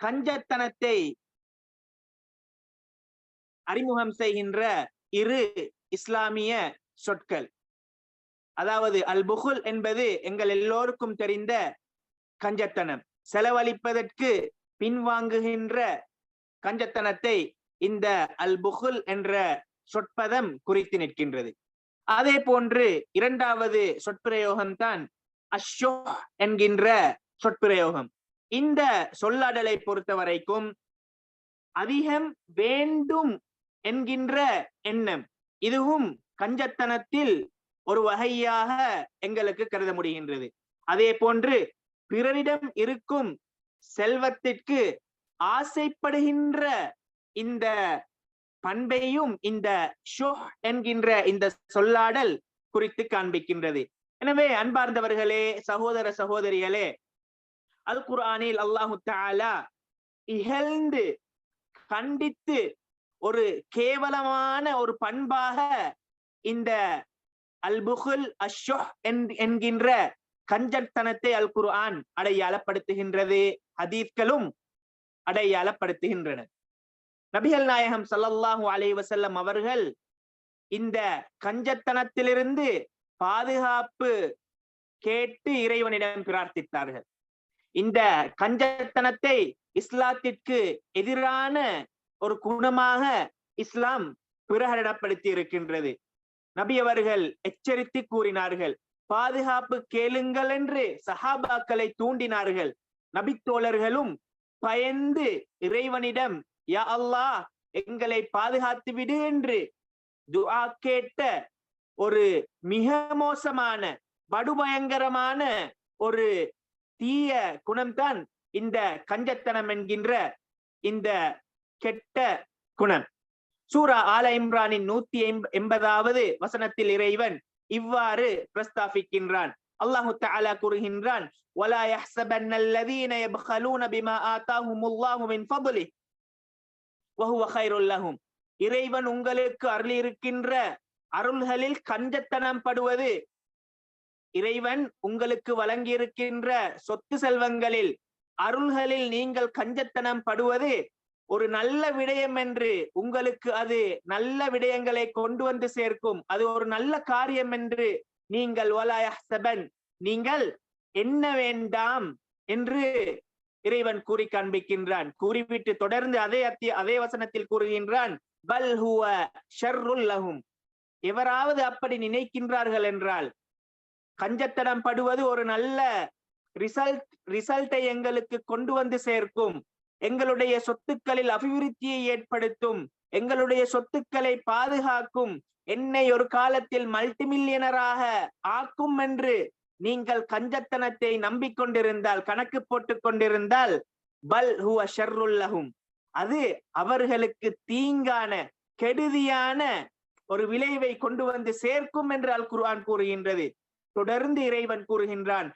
கஞ்சத்தனத்தை அறிமுகம் செய்கின்ற இரு இஸ்லாமிய சொற்கள். அதாவது அல் புகுல் என்பது எங்கள் எல்லோருக்கும் தெரிந்த கஞ்சத்தனம். செலவழிப்பதற்கு பின்வாங்குகின்ற கஞ்சத்தனத்தை இந்த அல் புகுல் என்ற சொற்பதம் குறித்து நிற்கின்றது. அதே போன்று இரண்டாவது சொற்பிரயோகம்தான் அஷோ என்கின்ற சொற்பிரயோகம். இந்த சொல்லாடலை பொறுத்த வரைக்கும் அதிகம் வேண்டும் என்கின்ற எண்ணம். இதுவும் கஞ்சத்தனத்தில் ஒரு வகையாக எங்களுக்கு கருத முடிகின்றது. அதே போன்று பிறரிடம் இருக்கும் செல்வத்திற்கு ஆசைப்படுகின்ற இந்த பண்பையும் இந்த ஷோ என்கின்ற இந்த சொல்லாடல் குறித்து காண்பிக்கின்றது. எனவே அன்பார்ந்தவர்களே சகோதர சகோதரிகளே அல் குரானில் அல்லாஹு தாலா இகழ்ந்து கண்டித்து ஒரு கேவலமான ஒரு பண்பாக இந்த அல் புகுல் அஷோ என்கின்ற கஞ்சத்தனத்தை அல் குர்ஆன் அடையாளப்படுத்துகின்றது ஹதீஸ்களும் அடையாளப்படுத்துகின்றன. நபிகள் நாயகம் சல்லல்லாஹு அலைஹி வசல்லம் அவர்கள் இந்த கஞ்சத்தனத்திலிருந்து பாதுகாப்பு கேட்டு இறைவனிடம் பிரார்த்தித்தார்கள். இந்த கஞ்சத்தனத்தை இஸ்லாத்திற்கு எதிரான ஒரு குணமாக இஸ்லாம் பிரகடனப்படுத்தி இருக்கின்றது. நபி அவர்கள் எச்சரித்து கூறினார்கள் பாதுகாப்பு கேளுங்கள் என்று சஹாபாக்களை தூண்டினார்கள். நபித்தோழர்களும் பயந்து இறைவனிடம் யா அல்லாஹ் எங்களை பாதுகாத்து விடு என்று துஆ கேட்ட ஒரு மிக மோசமான படுபயங்கரமான ஒரு தீய குணம்தான் இந்த கஞ்சத்தனம் என்கின்ற இந்த கெட்ட குணம் சூரா ஆல இம்ரானின் நூத்தி எண்பதாவது வசனத்தில் இறைவன் இவ்வாறு பிரஸ்தாபிக்கின்றான் அல்லாஹு தஆலா கூறுகின்றான் ولا يحسبن الذين يبخلون بما آتاهم الله من فضله وهو خير لهم இறைவன் உங்களுக்கு அருளியிருக்கின்ற அருள்களில் கஞ்சத்தனம் படுவது இறைவன் உங்களுக்கு வழங்கியிருக்கின்ற சொத்து செல்வங்களில் அருள்களில் நீங்கள் கஞ்சத்தனம் படுவது ஒரு நல்ல விடயம் என்று உங்களுக்கு அது நல்ல விடயங்களை கொண்டு வந்து சேர்க்கும். அது ஒரு நல்ல காரியம் என்று நீங்கள் செபன் நீங்கள் என்ன வேண்டாம் என்று இறைவன் கூறி காண்பிக்கின்றான். கூறிவிட்டு தொடர்ந்து அதே அத்திய அதே வசனத்தில் கூறுகின்றான் பல் ஹுவ ஷர்ருல் லஹும் எவராவது அப்படி நினைக்கின்றார்கள் என்றால் கஞ்சத்தனம் படுவது ஒரு நல்ல ரிசல்ட் ரிசல்ட்டை எங்களுக்கு கொண்டு வந்து சேர்க்கும். எங்களுடைய சொத்துக்களில் அபிவிருத்தியை ஏற்படுத்தும். எங்களுடைய சொத்துக்களை பாதுகாக்கும். என்னை ஒரு காலத்தில் மல்டி மில்லியனராக ஆக்கும் என்று நீங்கள் கஞ்சத்தனத்தை நம்பிக்கொண்டிருந்தால் கணக்கு போட்டுக் கொண்டிருந்தால் பல் ஹுவ ஷர்ருல்லஹும் அது அவர்களுக்கு தீங்கான கெடுதியான ஒரு விளைவை கொண்டு வந்து சேர்க்கும் என்று அல் குர்ஆன் கூறுகின்றது. தொடர்ந்து இறைவன் கூறுகின்றான்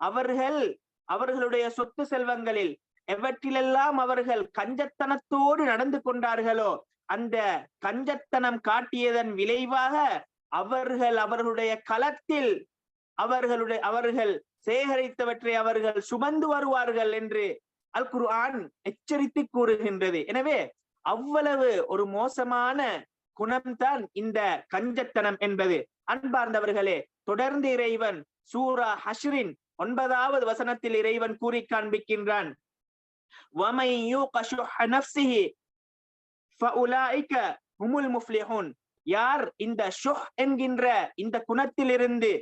அவர்கள் அவர்களுடைய சொத்து செல்வங்களில் எவற்றிலெல்லாம் அவர்கள் கஞ்சத்தனத்தோடு நடந்து கொண்டார்களோ அந்த கஞ்சத்தனம் காட்டியதன் விளைவாக அவர்கள் அவர்களுடைய களத்தில் அவர்களுடைய அவர்கள் சேகரித்தவற்றை அவர்கள் சுமந்து வருவார்கள் என்று அல் குர்ஆன் எச்சரித்து கூறுகின்றது. எனவே அவ்வளவு ஒரு மோசமான குணம்தான் இந்த கஞ்சத்தனம் என்பது. அன்பார்ந்தவர்களே தொடர்ந்து இறைவன் சூரா ஹஷ்ரின் ஒன்பதாவது வசனத்தில் இறைவன் கூறி காண்பிக்கின்றான். யார் இந்த ஷுஹ் என்கின்ற இந்த குணத்திலிருந்து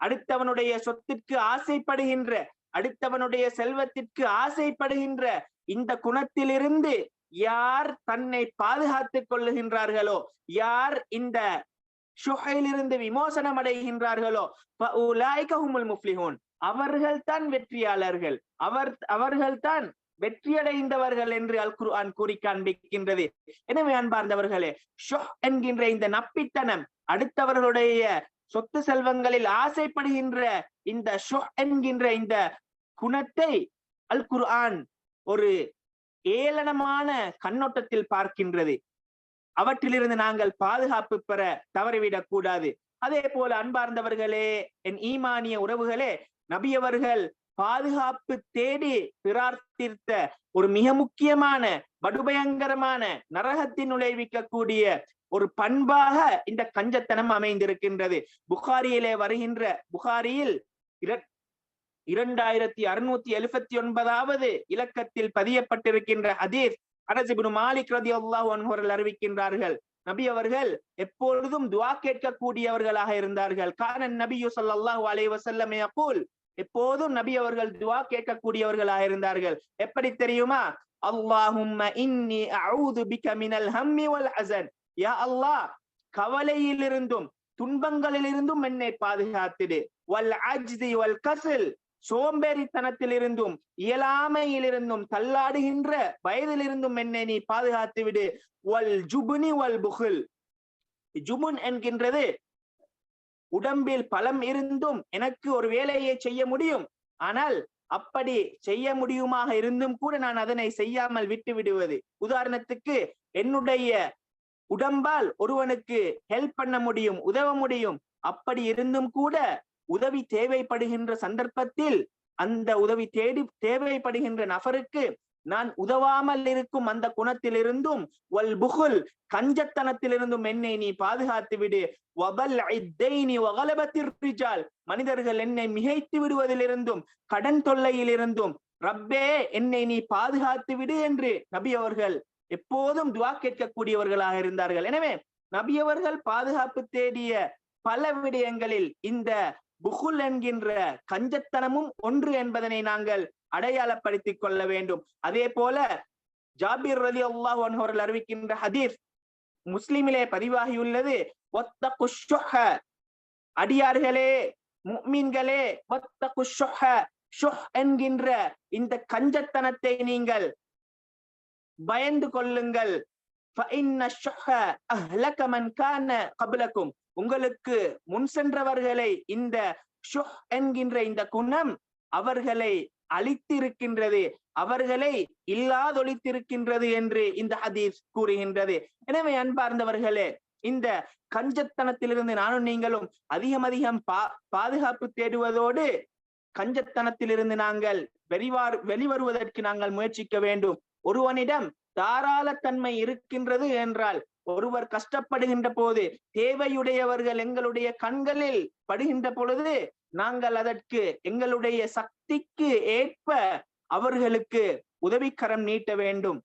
அடுத்தவனுடைய சொத்திற்கு ஆசைப்படுகின்ற அடுத்தவனுடைய செல்வத்திற்கு ஆசைப்படுகின்ற இந்த குணத்திலிருந்து யார் தன்னை பாதுகாத்துக் கொள்ளுகின்றார்களோ யார் இந்த ஷுஹைலிருந்து விமோசனம் அடைகின்றார்களோ முஃப்லிஹூன். அவர்கள் தான் வெற்றியாளர்கள். அவர் அவர்கள் தான் வெற்றியடைந்தவர்கள் என்று அல் குர்ஆன் கூறி காண்பிக்கின்றது. எனவே அன்பார்ந்தவர்களே ஷோ என்கின்ற இந்த நப்பித்தனம் அடுத்தவர்களுடைய சொத்து செல்வங்களில் ஆசைப்படுகின்ற இந்த ஷோ என்கின்ற இந்த குணத்தை அல் குர்ஆன் ஒரு ஏளனமான கண்ணோட்டத்தில் பார்க்கின்றது. அவற்றிலிருந்து நாங்கள் பாதுகாப்பு பெற தவறிவிடக் கூடாது. அதே போல அன்பார்ந்தவர்களே என் ஈமானிய உறவுகளே நபியவர்கள் பாதுகாப்பு தேடி பிரார்த்தித்த ஒரு மிக முக்கியமான படுபயங்கரமான நரகத்தின் நுழைவிக்கக்கூடிய ஒரு பண்பாக இந்த கஞ்சத்தனம் அமைந்திருக்கின்றது. புகாரியிலே வருகின்ற புகாரியில் இரண்டாயிரத்தி அறுநூத்தி எழுபத்தி ஒன்பதாவது இலக்கத்தில் பதியப்பட்டிருக்கின்ற ஹதீஸ் அரசிபுன் மாலிக் ரதி அல்லாஹ் அவர்கள் அறிவிக்கின்றார்கள். நபி அவர்கள் எப்பொழுதும் துவா கேட்கக்கூடியவர்களாக இருந்தார்கள். காரன் நபியு ஸல்லல்லாஹு அலை வசல்லமே அப்போல் எப்போதும் நபி அவர்கள் துவா கேட்கக்கூடியவர்களாக இருந்தார்கள். எப்படி தெரியுமா? அல்லாஹும்ம இன்னி அவுது பிக மினல் ஹம்மி வல் அசன் யா அல்லாஹ் கவலையிலிருந்தும் துன்பங்களிலிருந்தும் என்னை பாதுகாத்திடு. வல் அஜ்தி வல் கசல். சோம்பேறித்தனத்திலிருந்தும் இயலாமையிலிருந்தும் தள்ளாடுகின்ற வயதிலிருந்தும் என்னை நீ பாதுகாத்து விடு வல் ஜுபுனி வல் புகுல். ஜுபுன் என்கின்றது உடம்பில் பலம் இருந்தும் எனக்கு ஒரு வேலையை செய்ய முடியும். ஆனால் அப்படி செய்ய முடியுமாக இருந்தும் கூட நான் அதனை செய்யாமல் விட்டு விடுவது. உதாரணத்துக்கு என்னுடைய உடம்பால் ஒருவனுக்கு ஹெல்ப் பண்ண முடியும் உதவ முடியும். அப்படி இருந்தும் கூட உதவி தேவைப்படுகின்ற சந்தர்ப்பத்தில் அந்த உதவி தேடி தேவைப்படுகின்ற நபருக்கு நான் உதவாமல் இருக்கும் அந்த குணத்திலிருந்தும் வல் புகுல் கஞ்சத்தனத்திலிருந்தும் என்னை நீ பாதுகாத்து விடு. வபல் நீ வகலபத்திர் மனிதர்கள் என்னை மிகைத்து விடுவதிலிருந்தும் கடன் தொல்லையிலிருந்தும் ரப்பே என்னை நீ பாதுகாத்து விடு என்று நபி அவர்கள் எப்போதும் துவா கேட்கக்கூடியவர்களாக இருந்தார்கள். எனவே நபியவர்கள் பாதுகாப்பு தேடிய பல விடயங்களில் இந்த புகுல் என்கின்ற கஞ்சத்தனமும் ஒன்று என்பதனை நாங்கள் அடையாளப்படுத்திக் கொள்ள வேண்டும் அதே போல ஜாபிர் ரலி அல்லாஹ் அவர்கள் அறிவிக்கின்ற ஹதீஸ் முஸ்லிமிலே பதிவாகியுள்ளது ஒத்த குஷுஹ அடியார்களே முக்மீன்களே ஒத்த குஷுஹ ஷுஹ் என்கின்ற இந்த கஞ்சத்தனத்தை நீங்கள் பயந்து கொள்ளுங்கள் فَإِنَّ الشُّحَّ أَهْلَكَ مَنْ كَانَ قَبْلَكُمْ உங்களுக்கு முன் சென்றவர்களை இந்த ஷுஹ் என்கின்ற இந்த குணம் அவர்களை அழித்திருக்கின்றது அவர்களை இல்லாதொழித்திருக்கின்றது என்று இந்த ஹதீஸ் கூறுகின்றது. எனவே அன்பார்ந்தவர்களே இந்த கஞ்சத்தனத்திலிருந்து நானும் நீங்களும் அதிகம் அதிகம் பா பாதுகாப்பு தேடுவதோடு கஞ்சத்தனத்திலிருந்து நாங்கள் வெளிவார் வெளிவருவதற்கு நாங்கள் முயற்சிக்க வேண்டும். ஒருவனிடம் தாராளத்தன்மை இருக்கின்றது என்றால் ஒருவர் கஷ்டப்படுகின்ற போது தேவையுடையவர்கள் எங்களுடைய கண்களில் படுகின்ற பொழுது நாங்கள் அதற்கு எங்களுடைய சக்திக்கு ஏற்ப அவர்களுக்கு உதவிக்கரம் நீட்ட வேண்டும்.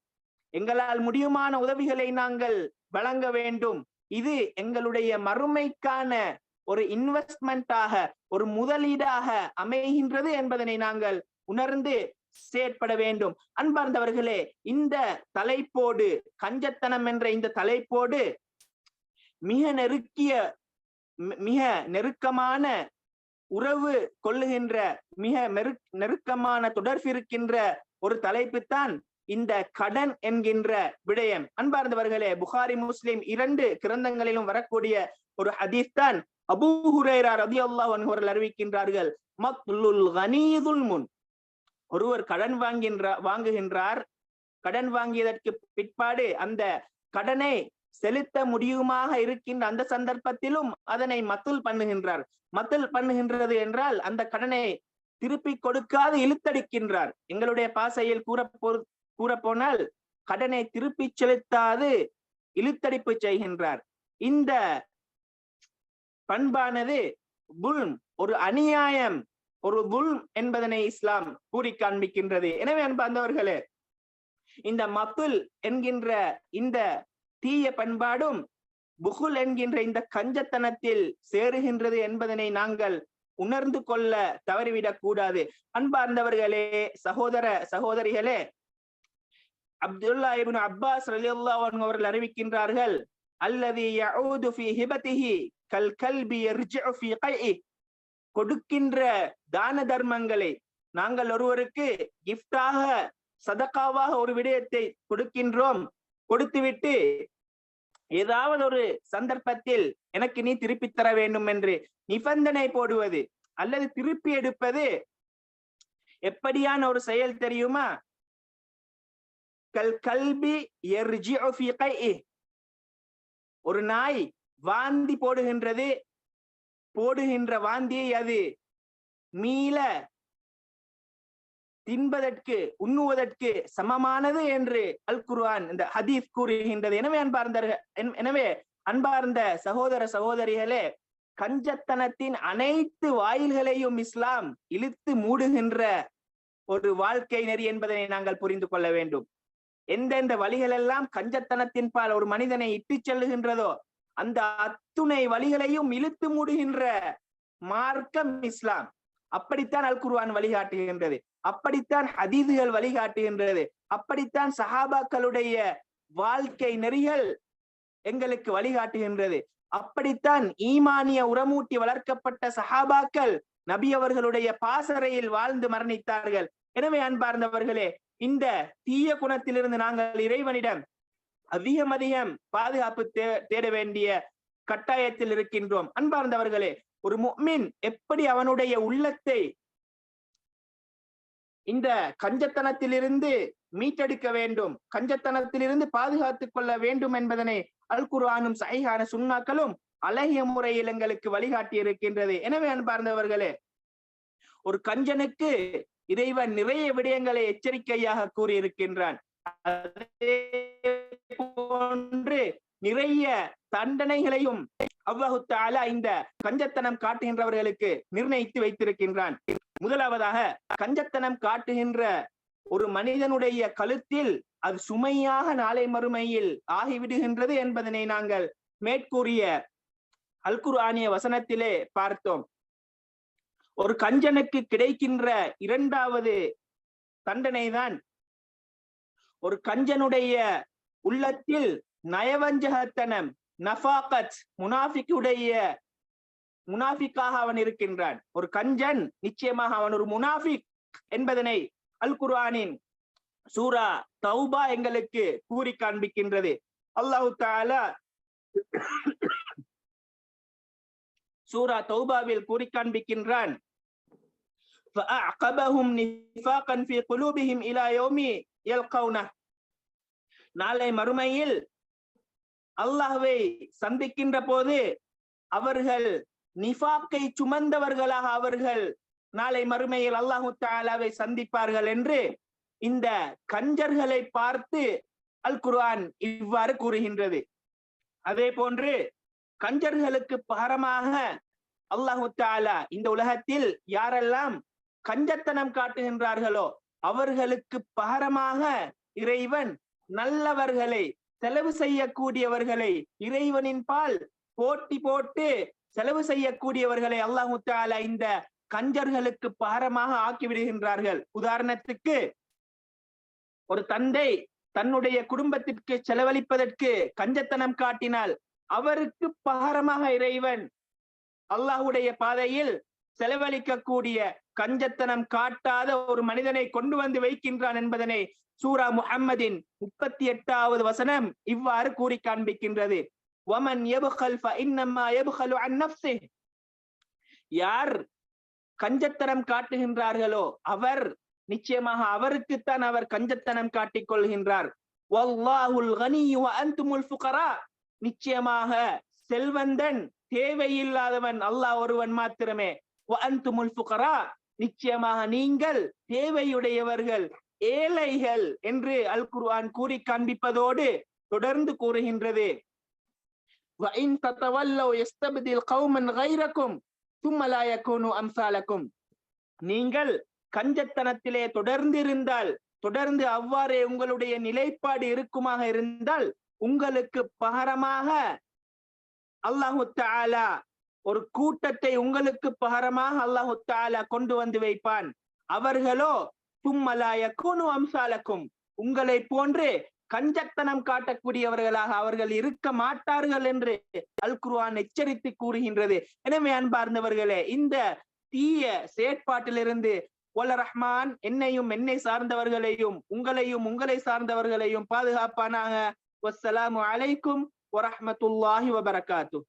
எங்களால் முடியுமான உதவிகளை நாங்கள் வழங்க வேண்டும். இது எங்களுடைய மறுமைக்கான ஒரு இன்வெஸ்ட்மெண்டாக ஒரு முதலீடாக அமைகின்றது என்பதனை நாங்கள் உணர்ந்து செயற்பட வேண்டும். அன்பார்ந்தவர்களே இந்த தலைப்போடு கஞ்சத்தனம் என்ற இந்த தலைப்போடு மிக நெருக்கிய மி- மிக நெருக்கமான உறவு கொள்ளுகின்ற மிக மெரு நெருக்கமான தொடர்பிருக்கின்ற ஒரு தலைப்புத்தான் இந்த கடன் என்கின்ற விடயம். அன்பார்ந்தவர்களே புகாரி முஸ்லிம் இரண்டு கிரந்தங்களிலும் வரக்கூடிய ஒரு ஹதீஸ் தான் அபூ ஹுரேரா ரதி அல்லாஹ் அவர்கள் அறிவிக்கின்றார்கள். மக்லுல் கனீதுல் முன் ஒருவர் கடன் வாங்கின்ற வாங்குகின்றார். கடன் வாங்கியதற்கு பிற்பாடு அந்த கடனை செலுத்த முடியுமாக இருக்கின்ற அந்த சந்தர்ப்பத்திலும் அதனை மத்துல் பண்ணுகின்றார். மத்துல் பண்ணுகின்றது என்றால் அந்த கடனை திருப்பி கொடுக்காது இழுத்தடிக்கின்றார். எங்களுடைய பாசையில் கூற கூறப்போனால் கடனை திருப்பி செலுத்தாது இழுத்தடிப்பு செய்கின்றார். இந்த பண்பானது புல் ஒரு அநியாயம். ஒரு புல் என்பதனை இஸ்லாம் கூறி காண்பிக்கின்றது. எனவே அன்பார்ந்தவர்களே இந்த மத்துல் என்கின்ற இந்த தீய பண்பாடும் புகுல் என்கின்ற இந்த கஞ்சத்தனத்தில் சேருகின்றது என்பதனை நாங்கள் உணர்ந்து கொள்ள தவறிவிடக் கூடாது. அன்பார்ந்தவர்களே சகோதர சகோதரிகளே அப்துல்லா இபின் அப்பாஸ் ரலியல்லாஹு அவர்கள் அறிவிக்கின்றார்கள் அல்லது யஊது ஃபீ ஹிபதிஹி கல் கல்பி யர்ஜிஉ ஃபீ கொடுக்கின்ற தான தர்மங்களை நாங்கள் ஒருவருக்கு கிஃப்டாக சதக்காவாக ஒரு விடயத்தை கொடுக்கின்றோம் கொடுத்துவிட்டு ஏதாவது ஒரு சந்தர்ப்பத்தில் எனக்கு நீ திருப்பி தர வேண்டும் என்று நிபந்தனை போடுவது அல்லது திருப்பி எடுப்பது எப்படியான ஒரு செயல் தெரியுமா? கல் கல்பி ஒரு நாய் வாந்தி போடுகின்றது போடுகின்ற வாந்தியை அது மீள தின்பதற்கு உண்ணுவதற்கு சமமானது என்று அல் குர்ஆன் இந்த ஹதீஸ் கூறுகின்றது. எனவே அன்பார்ந்த எனவே அன்பார்ந்த சகோதர சகோதரிகளே கஞ்சத்தனத்தின் அனைத்து வாயில்களையும் இஸ்லாம் இழுத்து மூடுகின்ற ஒரு வாழ்க்கை நெறி என்பதனை நாங்கள் புரிந்து கொள்ள வேண்டும். எந்தெந்த வழிகளெல்லாம் கஞ்சத்தனத்தின் பால் ஒரு மனிதனை இட்டு செல்லுகின்றதோ அந்த அத்துணை வழிகளையும் இழுத்து மூடுகின்ற மார்க்கம் இஸ்லாம். அப்படித்தான் அல் குர்வான் வழிகாட்டுகின்றது. அப்படித்தான் ஹதீதுகள் வழிகாட்டுகின்றது. அப்படித்தான் சஹாபாக்களுடைய வாழ்க்கை நெறிகள் எங்களுக்கு வழிகாட்டுகின்றது. அப்படித்தான் ஈமானிய உரமூட்டி வளர்க்கப்பட்ட சஹாபாக்கள் நபி அவர்களுடைய பாசறையில் வாழ்ந்து மரணித்தார்கள். எனவே அன்பார்ந்தவர்களே இந்த தீய குணத்திலிருந்து நாங்கள் இறைவனிடம் அதிகம் அதிகம் பாதுகாப்பு தேட வேண்டிய கட்டாயத்தில் இருக்கின்றோம். அன்பார்ந்தவர்களே ஒரு முக்மின் எப்படி அவனுடைய உள்ளத்தை இந்த கஞ்சத்தனத்திலிருந்து மீட்டெடுக்க வேண்டும்? கஞ்சத்தனத்திலிருந்து பாதுகாத்துக் கொள்ள வேண்டும் என்பதனை அல் குர்ஆனும் சைகான சுண்ணாக்களும் அழகிய முறையில் எங்களுக்கு வழிகாட்டி இருக்கின்றது. எனவே அன்பார்ந்தவர்களே ஒரு கஞ்சனுக்கு இறைவன் நிறைய விடயங்களை எச்சரிக்கையாக கூறியிருக்கின்றான். போன்று நிறைய தண்டனைகளையும் அவ்வளவு இந்த கஞ்சத்தனம் காட்டுகின்றவர்களுக்கு நிர்ணயித்து வைத்திருக்கின்றான். முதலாவதாக கஞ்சத்தனம் காட்டுகின்ற ஒரு மனிதனுடைய கழுத்தில் அது சுமையாக நாளை மறுமையில் ஆகிவிடுகின்றது என்பதனை நாங்கள் மேற்கூறிய அல்குர்ஆனிய வசனத்திலே பார்த்தோம். ஒரு கஞ்சனுக்கு கிடைக்கின்ற இரண்டாவது தண்டனை தான் ஒரு கஞ்சனுடைய உள்ளத்தில் நயவஞ்சகத்தனம் நஃபாகத் முனாஃபிக்குடைய முனாஃபிக்காக அவன் இருக்கின்றான் ஒரு கஞ்சன் நிச்சயமாக அவன் ஒரு முனாஃபிக் என்பதனை அல் குர்ஆனின் சூரா தௌபா எங்களுக்கு கூறி காண்பிக்கின்றது அல்லாஹு தாலா சூரா தௌபாவில் கூறி காண்பிக்கின்றான் فأعقبهم نفاقا في قلوبهم إلى يوم يلقونه நாளை மறுமையில் அல்லாஹ்வை சந்திக்கின்ற போது அவர்கள் நிஃபாக்கை சுமந்தவர்களாக அவர்கள் நாளை மறுமையில் அல்லாஹு தாலாவை சந்திப்பார்கள் என்று இந்த கஞ்சர்களை பார்த்து அல் குர்ஆன் இவ்வாறு கூறுகின்றது. அதே போன்று கஞ்சர்களுக்கு பாரமாக அல்லாஹு தாலா இந்த உலகத்தில் யாரெல்லாம் கஞ்சத்தனம் காட்டுகின்றார்களோ அவர்களுக்கு பகரமாக இறைவன் நல்லவர்களை செலவு செய்யக்கூடியவர்களை இறைவனின் பால் போட்டி போட்டு செலவு செய்யக்கூடியவர்களை அல்லாஹு தாலா இந்த கஞ்சர்களுக்கு பகரமாக ஆக்கி விடுகின்றார்கள் உதாரணத்துக்கு ஒரு தந்தை தன்னுடைய குடும்பத்திற்கு செலவழிப்பதற்கு கஞ்சத்தனம் காட்டினால் அவருக்கு பகரமாக இறைவன் அல்லாஹுடைய பாதையில் செலவழிக்கக்கூடிய கஞ்சத்தனம் காட்டாத ஒரு மனிதனை கொண்டு வந்து வைக்கின்றான் என்பதனை சூரா முஹம்மதின் முப்பத்தி எட்டாவது வசனம் இவ்வாறு கூறி காண்பிக்கின்றது. ஒமன் எபுகல் இன்னம்மா எபுகலு யார் கஞ்சத்தனம் காட்டுகின்றார்களோ அவர் நிச்சயமாக அவருக்குத்தான் அவர் கஞ்சத்தனம் காட்டிக் கொள்கின்றார். நிச்சயமாக செல்வந்தன் தேவையில்லாதவன் அல்லாஹ் ஒருவன் மாத்திரமே. நிச்சயமாக நீங்கள் தேவையுடையவர்கள் ஏழைகள் என்று அல் குர்ஆன் கூறி காண்பிப்பதோடு தொடர்ந்து கூறுகின்றது. நீங்கள் கஞ்சத்தனத்திலே தொடர்ந்து இருந்தால் தொடர்ந்து அவ்வாறே உங்களுடைய நிலைப்பாடு இருக்குமாக இருந்தால் உங்களுக்கு பகரமாக அல்லாஹு தாலா ஒரு கூட்டத்தை உங்களுக்கு பகரமாக அல்லாஹு தாலா கொண்டு வந்து வைப்பான். அவர்களோ தும்மலாய கூணு அம்சாலக்கும். உங்களை போன்று கஞ்சத்தனம் காட்டக்கூடியவர்களாக அவர்கள் இருக்க மாட்டார்கள் என்று அல் குருவான் எச்சரித்து கூறுகின்றது. எனவே அன்பார்ந்தவர்களே இந்த தீய செயற்பாட்டிலிருந்து ஒல ரஹ்மான் என்னையும் என்னை சார்ந்தவர்களையும் உங்களையும் உங்களை சார்ந்தவர்களையும் பாதுகாப்பானாக. வசலாம் அலைக்கும் வரமத்துல்லாஹி வபரகாத்து